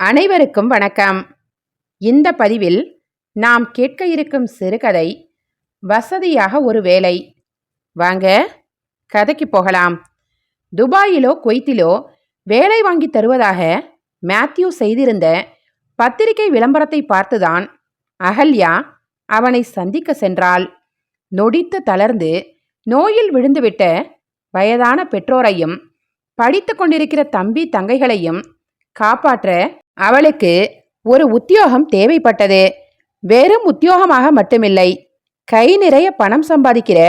அனைவருக்கும் வணக்கம். இந்த பதிவில் நாம் கேட்க இருக்கும் சிறுகதை வசதியாக ஒரு வேலை. வாங்க கதைக்கு போகலாம். துபாயிலோ குவைத்திலோ வேலை வாங்கி தருவதாக மேத்யூ செய்திருந்த பத்திரிகை விளம்பரத்தை பார்த்துதான் அகல்யா அவனை சந்திக்க சென்றாள். நொடித்து தளர்ந்து நோயில் விழுந்துவிட்ட வயதான பெற்றோரையும் படித்து கொண்டிருக்கிற தம்பி தங்கைகளையும் காப்பாற்ற அவளுக்கு ஒரு உத்தியோகம் தேவைப்பட்டது. வெறும் உத்தியோகமாக மட்டுமில்லை. கை நிறைய பணம் சம்பாதிக்கிற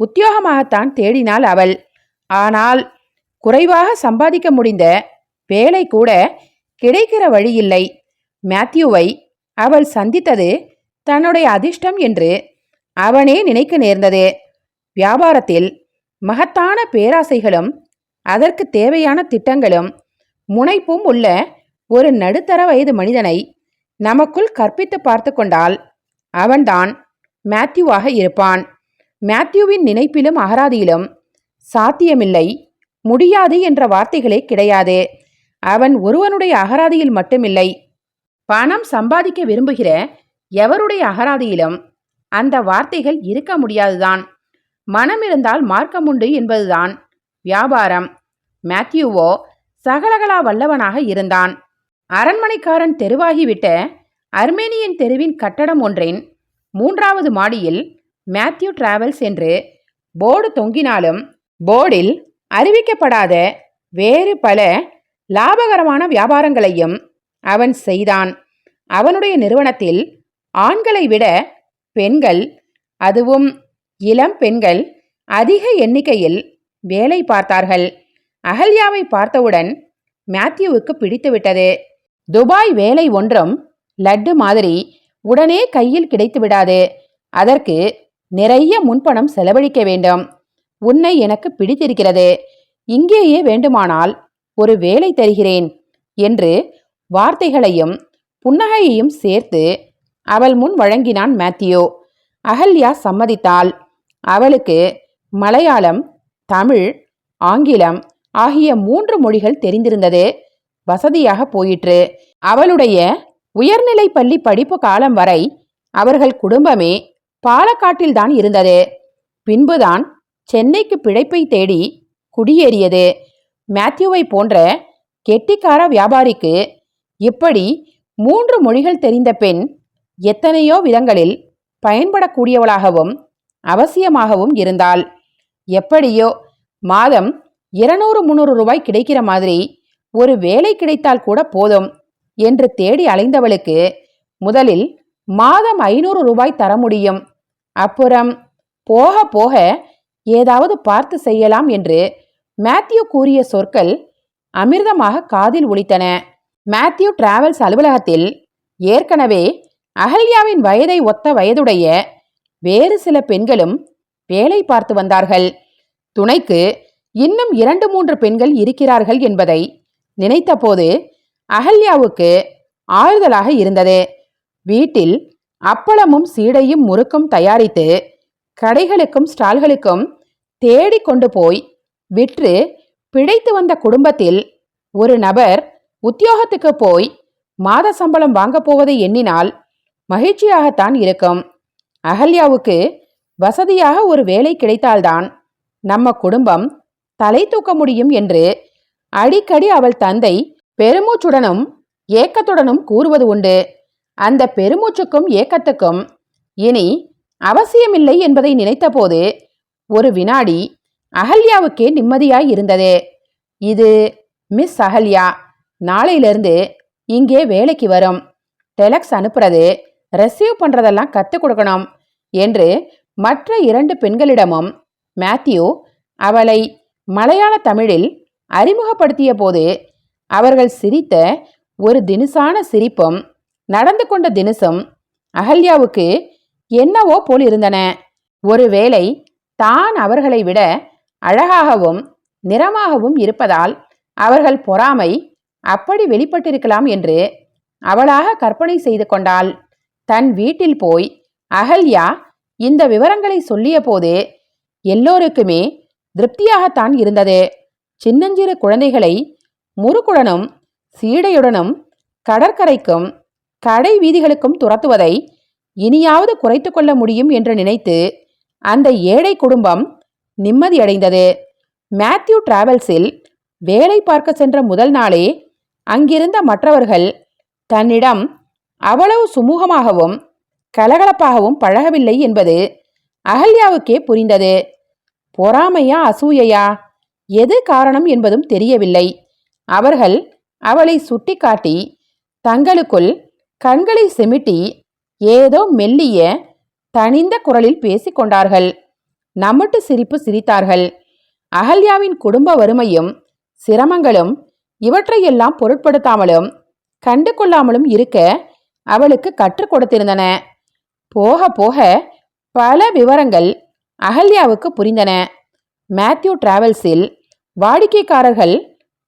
உத்தியோகமாகத்தான் தேடினாள் அவள். ஆனால் குறைவாக சம்பாதிக்க முடிந்த வேலை கூட கிடைக்கிற வழியில்லை. மேத்யூவை அவள் சந்தித்தது தன்னுடைய அதிர்ஷ்டம் என்று அவனே நினைக்க நேர்ந்தது. வியாபாரத்தில் மகத்தான பேராசைகளும் அதற்கு தேவையான திட்டங்களும் முனைப்பும் உள்ள ஒரு நடுத்தர வயது மனிதனை நமக்குள் கற்பித்து பார்த்து கொண்டால் அவன்தான் மேத்யூவாக இருப்பான். மேத்யூவின் நினைப்பிலும் அகராதியிலும் சாத்தியமில்லை முடியாது என்ற வார்த்தைகளே கிடையாது. அவன் ஒருவனுடைய அகராதியில் மட்டுமில்லை. பணம் சம்பாதிக்க விரும்புகிற எவருடைய அகராதியிலும் அந்த வார்த்தைகள் இருக்க முடியாதுதான். மனம் இருந்தால் மார்க்கம் உண்டு என்பதுதான் வியாபாரம். மேத்யூவோ சகலகலா வல்லவனாக இருந்தான். அரண்மனைக்காரன் தெருவாகிவிட்ட அர்மேனியன் தெருவின் கட்டடம் ஒன்றின் மூன்றாவது மாடியில் மேத்யூ டிராவல்ஸ் என்று போர்டு தொங்கினாலும் போர்டில் அறிவிக்கப்படாத வேறு பல லாபகரமான வியாபாரங்களையும் அவன் செய்தான். அவனுடைய நிறுவனத்தில் ஆண்களை விட பெண்கள் அதுவும் இளம் பெண்கள் அதிக எண்ணிக்கையில் வேலை பார்த்தார்கள். அகல்யாவை பார்த்தவுடன் மேத்யூவுக்கு பிடித்துவிட்டது. துபாய் வேலை ஒன்றும் லட்டு மாதிரி உடனே கையில் கிடைத்து விடாது. அதற்கு நிறைய முன்பணம் செலவழிக்க வேண்டும். உன்னை எனக்கு பிடித்திருக்கிறது. இங்கேயே வேண்டுமானால் ஒரு வேலை தருகிறேன் என்று வார்த்தைகளையும் புன்னகையையும் சேர்த்து அவள் முன் வழங்கினான் மேத்யூ. அகல்யா சம்மதித்தாள். அவளுக்கு மலையாளம் தமிழ் ஆங்கிலம் ஆகிய மூன்று மொழிகள் தெரிந்திருந்தது. வசதியாக போயிற்று. அவளுடைய உயர்நிலை பள்ளி படிப்பு காலம் வரை அவர்கள் குடும்பமே பாலக்காட்டில்தான் இருந்தது. பின்புதான் சென்னைக்கு பிழைப்பை தேடி குடியேறியது. மேத்யூவை போன்ற கெட்டிக்கார வியாபாரிக்கு இப்படி மூன்று மொழிகள் தெரிந்த பெண் எத்தனையோ விதங்களில் பயன்படக்கூடியவளாகவும் அவசியமாகவும் இருந்தாள். எப்படியோ மாதம் இருநூறு முந்நூறு ரூபாய் கிடைக்கிற மாதிரி ஒரு வேலை கிடைத்தால் கூட போதும் என்று தேடி அலைந்தவளுக்கு முதலில் மாதம் ஐநூறு ரூபாய் தர முடியும். அப்புறம் போக போக ஏதாவது பார்த்து செய்யலாம் என்று மேத்யூ கூறிய சொற்கள் அமிர்தமாக காதில் ஒலித்தன. மேத்யூ டிராவல்ஸ் அலுவலகத்தில் ஏற்கனவே அகல்யாவின் வயதை ஒத்த வயதுடைய வேறு சில பெண்களும் வேலை பார்த்து வந்தார்கள். துணைக்கு இன்னும் இரண்டு மூன்று பெண்கள் இருக்கிறார்கள் என்பதை நினைத்தபோது அகல்யாவுக்கு ஆறுதலாக இருந்தது. வீட்டில் அப்பளமும் சீடையும் முறுக்கும் தயாரித்து கடைகளுக்கும் ஸ்டால்களுக்கும் தேடி கொண்டு போய் விற்று பிழைத்து வந்த குடும்பத்தில் ஒரு நபர் உத்தியோகத்துக்கு போய் மாத சம்பளம் வாங்கப் போவதை எண்ணினால் மகிழ்ச்சியாகத்தான் இருக்கும். அகல்யாவுக்கு வசதியாக ஒரு வேலை கிடைத்தால்தான் நம்ம குடும்பம் தலை தூக்க முடியும் என்று அடிக்கடி அவள் தந்தை பெருமூச்சுடனும் ஏக்கத்துடனும் கூறுவது உண்டு. அந்த பெருமூச்சுக்கும் ஏக்கத்துக்கும் இனி அவசியமில்லை என்பதை நினைத்தபோது ஒரு வினாடி அகல்யாவுக்கே நிம்மதியாய் இருந்தது. இது மிஸ் அகல்யா நாளையிலிருந்து இங்கே வேலைக்கு வரும். டெலக்ஸ் அனுப்புறது ரெசீவ் பண்ணுறதெல்லாம் கற்றுக் கொடுக்கணும் என்று மற்ற இரண்டு பெண்களிடமும் மேத்யூ அவளை மலையாள தமிழில் அறிமுகப்படுத்திய போது அவர்கள் சிரித்த ஒரு தினுசான சிரிப்பும் நடந்து கொண்ட தினுசும் அகல்யாவுக்கு என்னவோ போல் இருந்தன. ஒருவேளை தான் அவர்களை விட அழகாகவும் நிறமாகவும் இருப்பதால் அவர்கள் பொறாமை அப்படி வெளிப்பட்டிருக்கலாம் என்று அவளாக கற்பனை செய்து கொண்டாள். தன் வீட்டில் போய் அகல்யா இந்த விவரங்களை சொல்லிய போது எல்லோருக்குமே திருப்தியாகத்தான் இருந்தது. சின்னஞ்சிறு குழந்தைகளை முறுக்குடனும் சீடையுடனும் கடற்கரைக்கும் கடை வீதிகளுக்கும் துரத்துவதை இனியாவது குறைத்து கொள்ள முடியும் என்று நினைத்து அந்த ஏழை குடும்பம் நிம்மதியடைந்தது. மேத்யூ டிராவல்ஸில் வேலை பார்க்க சென்ற முதல் நாளே அங்கிருந்த மற்றவர்கள் தன்னிடம் அவ்வளவு சுமூகமாகவும் கலகலப்பாகவும் பழகவில்லை என்பது அகல்யாவுக்கே புரிந்தது. பொறாமையா அசூயையா? எது காரணம் என்பதும் தெரியவில்லை. அவர்கள் அவளை சுட்டிக்காட்டி தங்களுக்குள் கண்களை செமிட்டி ஏதோ மெல்லிய தனிந்த குரலில் பேசிக்கொண்டார்கள் நம்மட்டு சிரிப்பு சிரித்தார்கள். அகல்யாவின் குடும்ப வறுமையும் சிரமங்களும் இவற்றையெல்லாம் பொருட்படுத்தாமலும் கண்டு கொள்ளாமலும் இருக்க அவளுக்கு கற்றுக் கொடுத்திருந்தன. போக போக பல விவரங்கள் அகல்யாவுக்கு புரிந்தன. மேத்யூ டிராவல்ஸில் வாடிக்கைக்காரர்கள்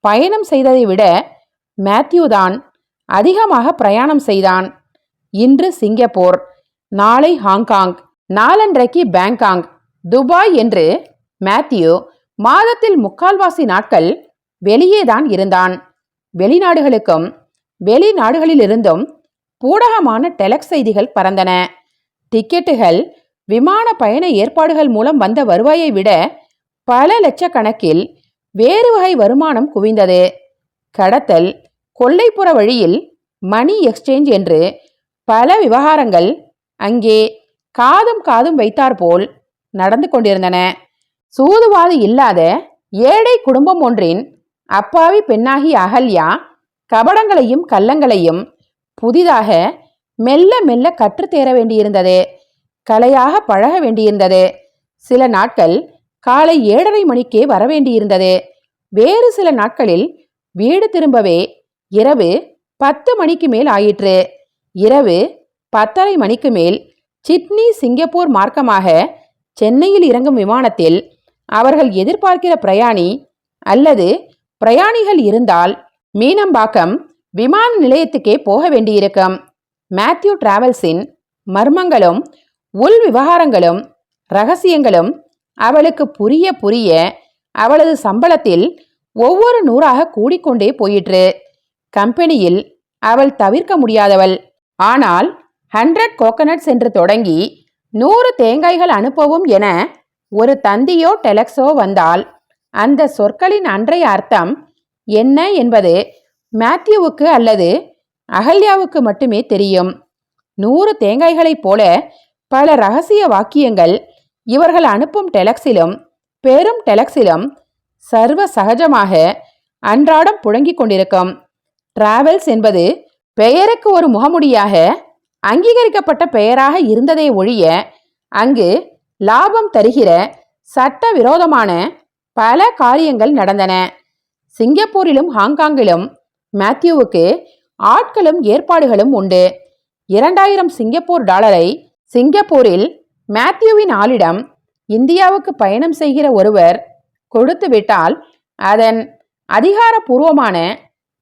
பயணம் செய்ததை விட மேத்யூ தான் அதிகமாக பிரயாணம் செய்தான். இன்று சிங்கப்பூர் நாளை ஹாங்காங் நாளன்றைக்கு பேங்காங் துபாய் என்று மேத்யூ மாதத்தில் முக்கால்வாசி நாட்கள் வெளியேதான் இருந்தான். வெளிநாடுகளுக்கும் வெளிநாடுகளிலிருந்தும் பூடகமான டெலக்ஸ் செய்திகள் பறந்தன. டிக்கெட்டுகள் விமான பயண ஏற்பாடுகள் மூலம் வந்த வருவாயை விட பல லட்சக்கணக்கில் வேறு வகை வருமானம் குவிந்தது. கடத்தல் கொல்லைப்புற வழியில் மணி எக்ஸ்சேஞ்ச் என்று பல விவகாரங்கள் அங்கே காதும் காதும் வைத்தாற்போல் நடந்து கொண்டிருந்தன. சூதுவாது இல்லாத ஏழை குடும்பம் ஒன்றின் அப்பாவி பெண்ணாகி அகல்யா கபடங்களையும் கள்ளங்களையும் புதிதாக மெல்ல மெல்ல கற்றுத்தேர வேண்டியிருந்தது. கலையாக பழக வேண்டியிருந்தது. சில நாட்கள் காலை ஏழரை மணிக்கே வரவேண்டியிருந்தது. வேறு சில நாட்களில் வீடு திரும்பவே இரவு பத்து மணிக்கு மேல் ஆயிற்று. இரவு பத்தரை மணிக்கு மேல் சிட்னி சிங்கப்பூர் மார்க்கமாக சென்னையில் இறங்கும் விமானத்தில் அவர்கள் எதிர்பார்க்கிற பிரயாணி அல்லது பிரயாணிகள் இருந்தால் மீனம்பாக்கம் விமான நிலையத்துக்கே போக வேண்டியிருக்கும். மேத்யூ டிராவல்ஸின் மர்மங்களும் உள் விவகாரங்களும் ரகசியங்களும் அவளுக்கு புரிய புரிய அவளது சம்பளத்தில் ஒவ்வொரு நூறாக கூடிக்கொண்டே போயிற்று. கம்பெனியில் அவள் தவிர்க்க முடியாதவள். ஆனால் ஹண்ட்ரட் கோகனட்ஸ் என்று தொடங்கி நூறு தேங்காய்கள் அனுப்பவும் என ஒரு தந்தியோ டெலக்ஸோ வந்தால் அந்த சொற்களின் அன்றைய அர்த்தம் என்ன என்பது மேத்யூவுக்கு அல்லது அகல்யாவுக்கு மட்டுமே தெரியும். நூறு தேங்காய்களைப் போல பல ரகசிய வாக்கியங்கள் இவர்கள் அனுப்பும் டெலக்ஸிலும் பெரும் டெலக்ஸிலும் சர்வ சகஜமாக அன்றாடம் புழங்கிக் கொண்டிருக்கும். டிராவல்ஸ் என்பது பெயருக்கு ஒரு முகமுடியாக அங்கீகரிக்கப்பட்ட பெயராக இருந்ததை ஒழிய அங்கு லாபம் தருகிற சட்ட விரோதமான பல காரியங்கள் நடந்தன. சிங்கப்பூரிலும் ஹாங்காங்கிலும் மேத்யூவுக்கு ஆட்களும் ஏற்பாடுகளும் உண்டு. இரண்டாயிரம் சிங்கப்பூர் டாலரை சிங்கப்பூரில் மேத்யூவின் ஆளிடம் இந்தியாவுக்கு பயணம் செய்கிற ஒருவர் கொடுத்து விட்டால் அதன் அதிகாரப்பூர்வமான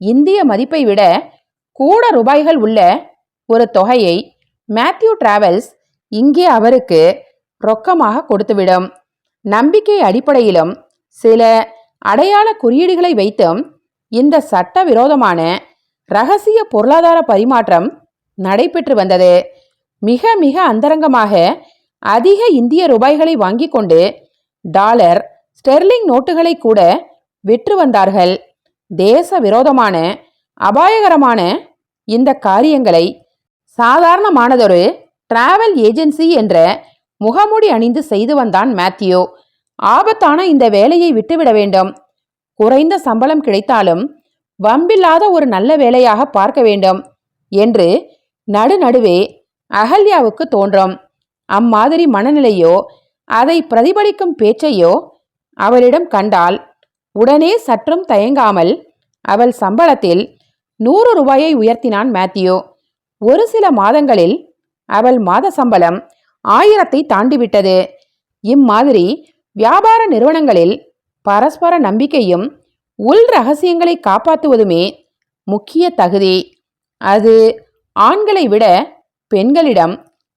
இந்திய மதிப்பை விட கூட ரூபாய்கள் உள்ள ஒரு தொகையை மேத்யூ டிராவல்ஸ் இங்கே அவருக்கு ரொக்கமாக கொடுத்துவிடும். நம்பிக்கை அடிப்படையிலும் சில அடையாள குறியீடுகளை வைத்தும் இந்த சட்ட விரோதமான ரகசிய பொருளாதார பரிமாற்றம் நடைபெற்று வந்தது. மிக மிக அந்தரங்கமாக அதிக இந்திய ரூபாய்களை வாங்கி கொண்டு டாலர் ஸ்டெர்லிங் நோட்டுகளை கூட விற்று வந்தார்கள். தேச விரோதமான அபாயகரமான இந்த காரியங்களை சாதாரணமானதொரு டிராவல் ஏஜென்சி என்ற முகமூடி அணிந்து செய்து வந்தான் மேத்யூ. ஆபத்தான இந்த வேலையை விட்டுவிட வேண்டும். குறைந்த சம்பளம் கிடைத்தாலும் வம்பில்லாத ஒரு நல்ல வேலையாக பார்க்க வேண்டும் என்று நடுநடுவே அகல்யாவுக்கு தோன்றும். அம்மாதிரி மனநிலையோ அதை பிரதிபலிக்கும் பேச்சையோ அவளிடம் கண்டால் உடனே சற்றும் தயங்காமல் அவள் சம்பளத்தில் நூறு ரூபாயை உயர்த்தினான் மேத்யூ. ஒரு சில மாதங்களில் அவள் மாத சம்பளம் ஆயிரத்தை தாண்டிவிட்டது. இம்மாதிரி வியாபார நிறுவனங்களில் பரஸ்பர நம்பிக்கையும் உள் ரகசியங்களை காப்பாற்றுவதுமே முக்கிய தகுதி. அது ஆண்களை விட பெண்களிடம்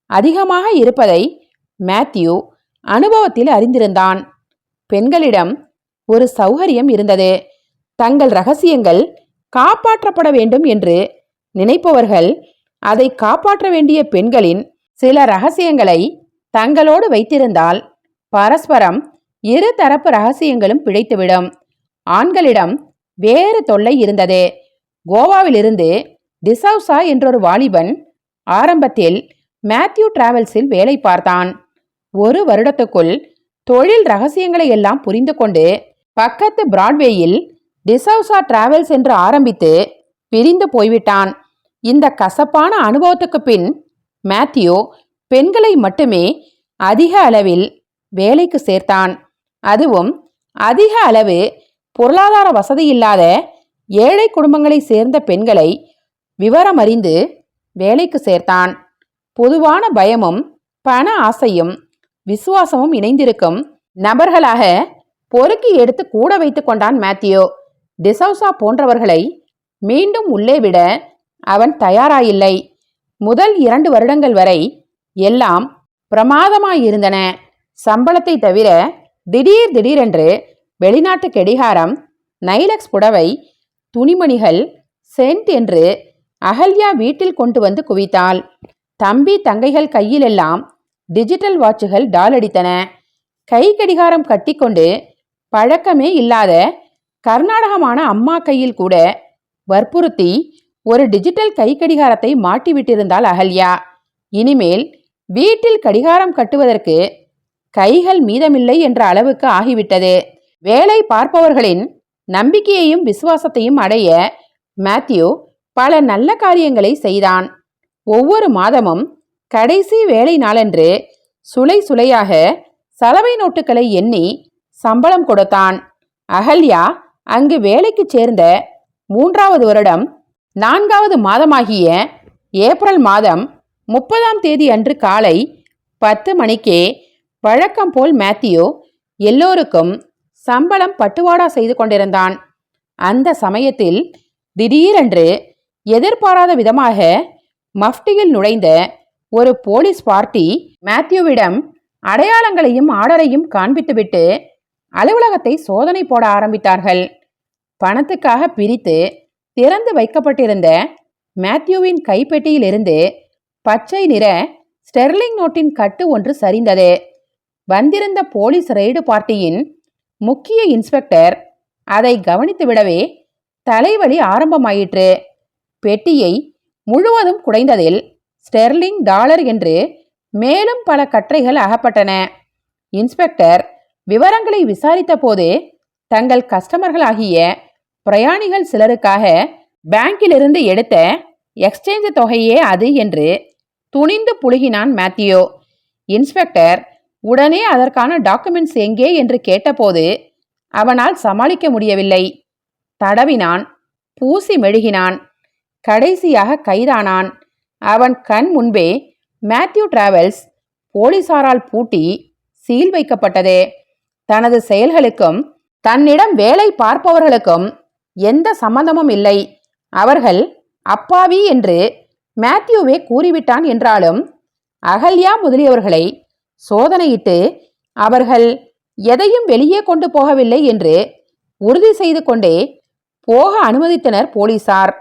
அதிகமாக இருப்பதை மேத்யூ அனுபவத்தில் அறிந்திருந்தான். பெண்களிடம் ஒரு சௌகரியம் இருந்தது. தங்கள் ரகசியங்கள் காப்பாற்றப்பட வேண்டும் என்று நினைப்பவர்கள் அதை காப்பாற்ற வேண்டிய பெண்களின் சில ரகசியங்களை தங்களோடு வைத்திருந்தால் பரஸ்பரம் இரு தரப்பு ரகசியங்களும் பிழைத்துவிடும். ஆண்களிடம் வேறு தொல்லை இருந்தது. கோவாவிலிருந்து டிசவுசா என்றொரு வாலிபன் ஆரம்பத்தில் மேத்யூ டிராவல்ஸில் வேலை பார்த்தான். ஒரு வருடத்துக்குள் தொழில் ரகசியங்களை எல்லாம் புரிந்து கொண்டு பக்கத்து பிராட்வேயில் டிசவுசா டிராவல்ஸ் என்று ஆரம்பித்து பிரிந்து போய்விட்டான். இந்த கசப்பான அனுபவத்துக்கு பின் மேத்யூ பெண்களை மட்டுமே அதிக அளவில் வேலைக்கு சேர்த்தான். அதுவும் அதிக அளவு பொருளாதார வசதி இல்லாத ஏழை குடும்பங்களை சேர்ந்த பெண்களை விவரமறிந்து வேலைக்கு சேர்த்தான். பொதுவான பயமும் பண ஆசையும் விசுவாசமும் இணைந்திருக்கும் நபர்களாக பொறுக்கி எடுத்து கூட வைத்து கொண்டான் மேத்யூ. டிசௌசா போன்றவர்களை மீண்டும் உள்ளே விட அவன் தயாராயில்லை. முதல் இரண்டு வருடங்கள் வரை எல்லாம் பிரமாதமாயிருந்தன. சம்பளத்தை தவிர திடீர் திடீரென்று வெளிநாட்டு கெடிகாரம் நைலக்ஸ் புடவை துணிமணிகள் சென்ட் என்று அகல்யா வீட்டில் கொண்டு வந்து குவித்தாள். தம்பி தங்கைகள் கையிலெல்லாம் டிஜிட்டல் வாட்சுகள் டால் அடித்தன. கை கடிகாரம் கட்டிக்கொண்டு பழக்கமே இல்லாத கர்நாடகமான அம்மா கையில் கூட வற்புறுத்தி ஒரு டிஜிட்டல் கை கடிகாரத்தை மாட்டிவிட்டிருந்தாள் அகல்யா. இனிமேல் வீட்டில் கடிகாரம் கட்டுவதற்கு கைகள் மீதமில்லை என்ற அளவுக்கு ஆகிவிட்டது. வேலை பார்ப்பவர்களின் நம்பிக்கையையும் விசுவாசத்தையும் அடைய மேத்யூ பல நல்ல காரியங்களை செய்தான். ஒவ்வொரு மாதமும் கடைசி வேலை நாளன்று சுளை சுளையாக சலவை நோட்டுகளை எண்ணி சம்பளம் கொடுத்தான். அகல்யா அங்கு வேலைக்கு சேர்ந்த மூன்றாவது வருடம் நான்காவது மாதமாகிய ஏப்ரல் மாதம் முப்பதாம் தேதி அன்று காலை பத்து மணிக்கே வழக்கம் போல் மேத்யூ எல்லோருக்கும் சம்பளம் பட்டுவாடா செய்து கொண்டிருந்தான். அந்த சமயத்தில் திடீரென்று எதிர்பாராத விதமாக மஃப்டியில் நுழைந்த ஒரு போலீஸ் பார்ட்டி மேத்யூவிடம் அடையாளங்களையும் ஆர்டரையும் காண்பித்துவிட்டு அலுவலகத்தை சோதனை போட ஆரம்பித்தார்கள். பணத்துக்காக பிரித்து திறந்து வைக்கப்பட்டிருந்த மேத்யூவின் கைப்பெட்டியிலிருந்து பச்சை நிற ஸ்டெர்லிங் நோட்டின் கட்டு ஒன்று சரிந்தது. வந்திருந்த போலீஸ் ரெய்டு பார்ட்டியின் முக்கிய இன்ஸ்பெக்டர் அதை கவனித்துவிடவே தலைவலி ஆரம்பமாயிற்று. பெட்டியை முழுவதும் குடைந்ததில் ஸ்டெர்லிங் டாலர் என்று மேலும் பல கற்றைகள் அகப்பட்டன. இன்ஸ்பெக்டர் விவரங்களை விசாரித்த போது தங்கள் கஸ்டமர்களாகிய பிரயாணிகள் சிலருக்காக பேங்கிலிருந்து எடுத்த எக்ஸ்சேஞ்ச் தொகையே அது என்று துணிந்து புழுகினான் மேத்யூ. இன்ஸ்பெக்டர் உடனே அதற்கான டாக்குமெண்ட்ஸ் எங்கே என்று கேட்டபோது அவனால் சமாளிக்க முடியவில்லை. தடவினான் பூசி மெழுகினான். கடைசியாக கைதானான். அவன் கண் முன்பே மேத்யூ டிராவல்ஸ் போலீசாரால் பூட்டி சீல் வைக்கப்பட்டது. தனது செயல்களுக்கும் தன்னிடம் வேலை பார்ப்பவர்களுக்கும் எந்த சம்பந்தமும் இல்லை. அவர்கள் அப்பாவி என்று மேத்யூவே கூறிவிட்டான் என்றாலும் அகல்யா முதலியவர்களை சோதனையிட்டு அவர்கள் எதையும் வெளியே கொண்டு போகவில்லை என்று உறுதி செய்து கொண்டே போக அனுமதித்தனர் போலீசார்.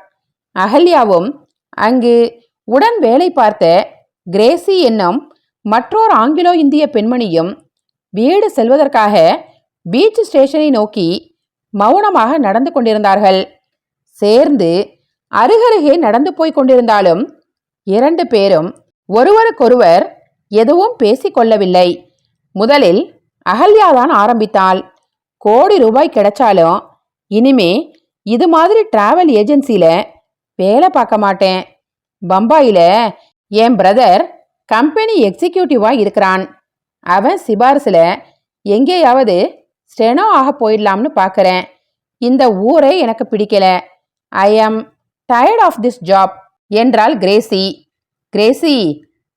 அகல்யாவும் அங்கு உடன் வேலை பார்த்த கிரேசி என்னும் மற்றோர் ஆங்கிலோ இந்திய பெண்மணியும் வீடு செல்வதற்காக பீச் ஸ்டேஷனை நோக்கி மௌனமாக நடந்து கொண்டிருந்தார்கள். சேர்ந்து அருகருகே நடந்து போய் கொண்டிருந்தாலும் இரண்டு பேரும் ஒருவருக்கொருவர் எதுவும் பேசிக்கொள்ளவில்லை முதலில் அகல்யாதான் ஆரம்பித்தாள். கோடி ரூபாய் கிடைச்சாலும் இனிமே இது மாதிரி டிராவல் ஏஜென்சியில வேலை பார்க்க மாட்டேன். பம்பாயில என் பிரதர் கம்பெனி எக்ஸிக்யூட்டிவாக இருக்கிறான். அவன் சிபாரிசில் எங்கேயாவது ஸ்டெனோ ஆக போயிடலாம்னு பார்க்குறேன் இந்த ஊரே எனக்கு பிடிக்கல. I am tired of this job என்றாள் கிரேசி. கிரேசி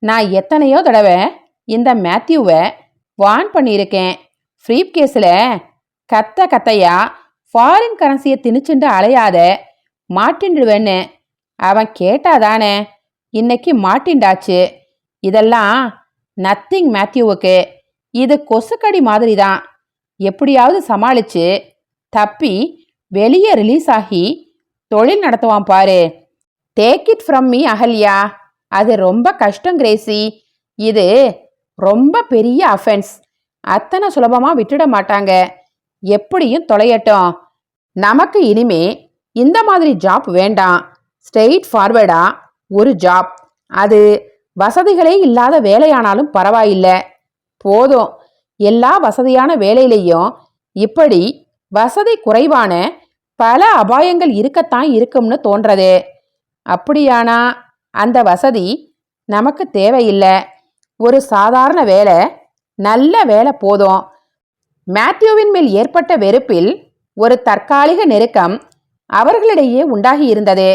நான் எத்தனையோ தடவை இந்த மேத்யூவை வான் பண்ணியிருக்கேன். ஃப்ரீப் கேஸில் கத்த கத்தையா ஃபாரின் கரன்சியை திணிச்சுண்டு அலையாத மாட்டின்டுவேன்னு அவன் கேட்டாதானே இன்னைக்கு மாட்டின்டாச்சு. இதெல்லாம் நத்திங் மேத்யூவுக்கு இது கொசுக்கடி மாதிரி தான் எப்படியாவது சமாளிச்சு தப்பி வெளியே ரிலீஸ் ஆகி தொழில் நடத்துவான் பாரு. Take it from me Ahalya. அது ரொம்ப கஷ்டம் கிரேசி. இது ரொம்ப பெரிய அஃபென்ஸ் அத்தனை சுலபமாக விட்டுட மாட்டாங்க. எப்படியும் தொலையட்டும். நமக்கு இனிமே இந்த மாதிரி ஜாப் வேண்டாம் ஸ்ட்ரெயிட் ஃபார்வர்டா ஒரு ஜாப் அது வசதிகளே இல்லாத வேலையானாலும் பரவாயில்லை. போதும். எல்லா வசதியான வேலையிலையும் இப்படி வசதி குறைவான பல அபாயங்கள் இருக்கத்தான் இருக்கும்னு தோன்றது. அப்படியானா? அந்த வசதி நமக்கு தேவையில்லை. ஒரு சாதாரண வேலை நல்ல வேலை போதும். மேத்யூவின் மேல் ஏற்பட்ட வெறுப்பில் ஒரு தற்காலிக நெருக்கம் அவர்களிடையே உண்டாகி இருந்தது.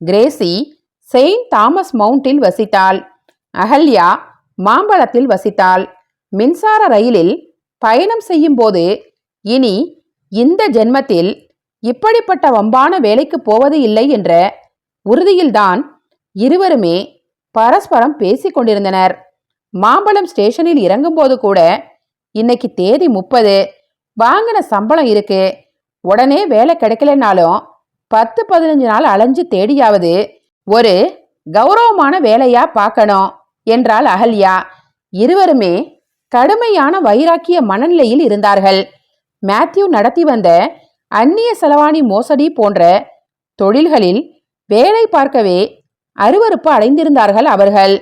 கிரேசி செயின்ட் தாமஸ் மவுண்டில் வசித்தாள். அகல்யா மாம்பழத்தில் வசித்தாள். மின்சார ரயிலில் பயணம் செய்யும்போது இனி இந்த ஜென்மத்தில் இப்படிப்பட்ட வம்பான வேலைக்கு போவது இல்லை என்ற உறுதியில்தான் இருவருமே பரஸ்பரம் பேசிக்கொண்டிருந்தனர் மாம்பழம் ஸ்டேஷனில் இறங்கும்போது கூட இன்னைக்கு தேதி முப்பது. வாங்கின சம்பளம் இருக்கு. உடனே வேலை கிடைக்கலனாலும் பத்து பதினஞ்சு நாள் அலைஞ்சு தேடியாவது ஒரு கௌரவமான வேலையா பார்க்கணும் என்றாள் அகல்யா. இருவருமே கடுமையான வைராக்கிய மனநிலையில் இருந்தார்கள். மேத்யூ நடத்தி வந்த அந்நிய செலவாணி மோசடி போன்ற தொழில்களில் வேலை பார்க்கவே அருவருப்பு அடைந்திருந்தார்கள் அவர்கள்.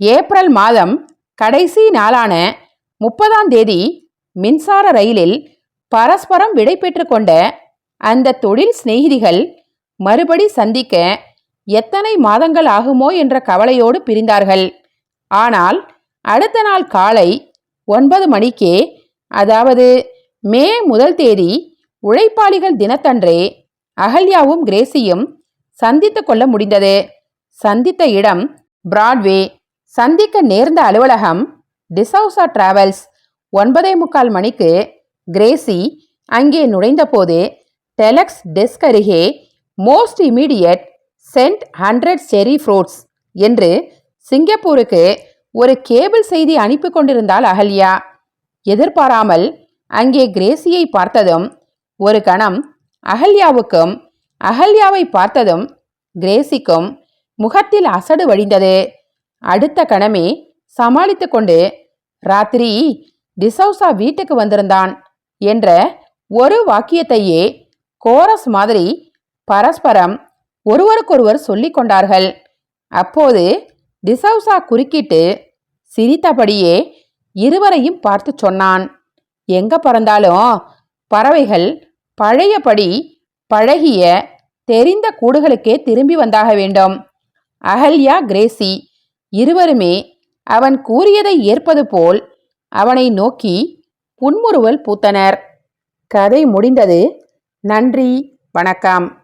ஏப்ரல் மாதம் கடைசி நாளான முப்பதாம் தேதி மின்சார ரயிலில் பரஸ்பரம் விடை கொண்ட அந்த தொழில் சிநேகிதிகள் மறுபடி சந்திக்க எத்தனை மாதங்கள் ஆகுமோ என்ற கவலையோடு பிரிந்தார்கள். ஆனால் அடுத்த நாள் காலை ஒன்பது மணிக்கே அதாவது மே முதல் தேதி உழைப்பாளிகள் தினத்தன்றே அகல்யாவும் கிரேசியும் சந்தித்து கொள்ள முடிந்தது. சந்தித்த இடம் பிராட்வே. சந்திக்க நேர்ந்த அலுவலகம் டிசவுசா டிராவல்ஸ். ஒன்பதே முக்கால் மணிக்கு கிரேசி அங்கே நுழைந்தபோது டெலக்ஸ் டெஸ்க் அருகே most immediate send hundred cherry fruits என்று சிங்கப்பூருக்கு ஒரு கேபிள் செய்தி அனுப்பி கொண்டிருந்தாள் அகல்யா. எதிர்பாராமல் அங்கே கிரேசியை பார்த்ததும் ஒரு கணம் அகல்யாவுக்கும் அகல்யாவை பார்த்ததும் கிரேசிக்கும் முகத்தில் அசடு வழிந்தது. அடுத்த கணமே சமாளித்து கொண்டு ராத்திரி டிசௌசா வீட்டுக்கு வந்திருந்தான் என்ற ஒரு வாக்கியத்தையே கோரஸ் மாதிரி பரஸ்பரம் ஒருவருக்கொருவர் சொல்லிக் கொண்டார்கள். அப்போது டிசௌசா குறுக்கிட்டு சிரித்தபடியே இருவரையும் பார்த்து சொன்னான். எங்க பறந்தாலும் பறவைகள் பழையபடி பழகிய தெரிந்த கூடுகளுக்கே திரும்பி வந்தாக வேண்டும். அகல்யா கிரேசி இருவருமே அவன் கூறியதை ஏற்பது போல் அவனை நோக்கி புன்முறுவல் பூத்தனர். கதை முடிந்தது. நன்றி வணக்கம்.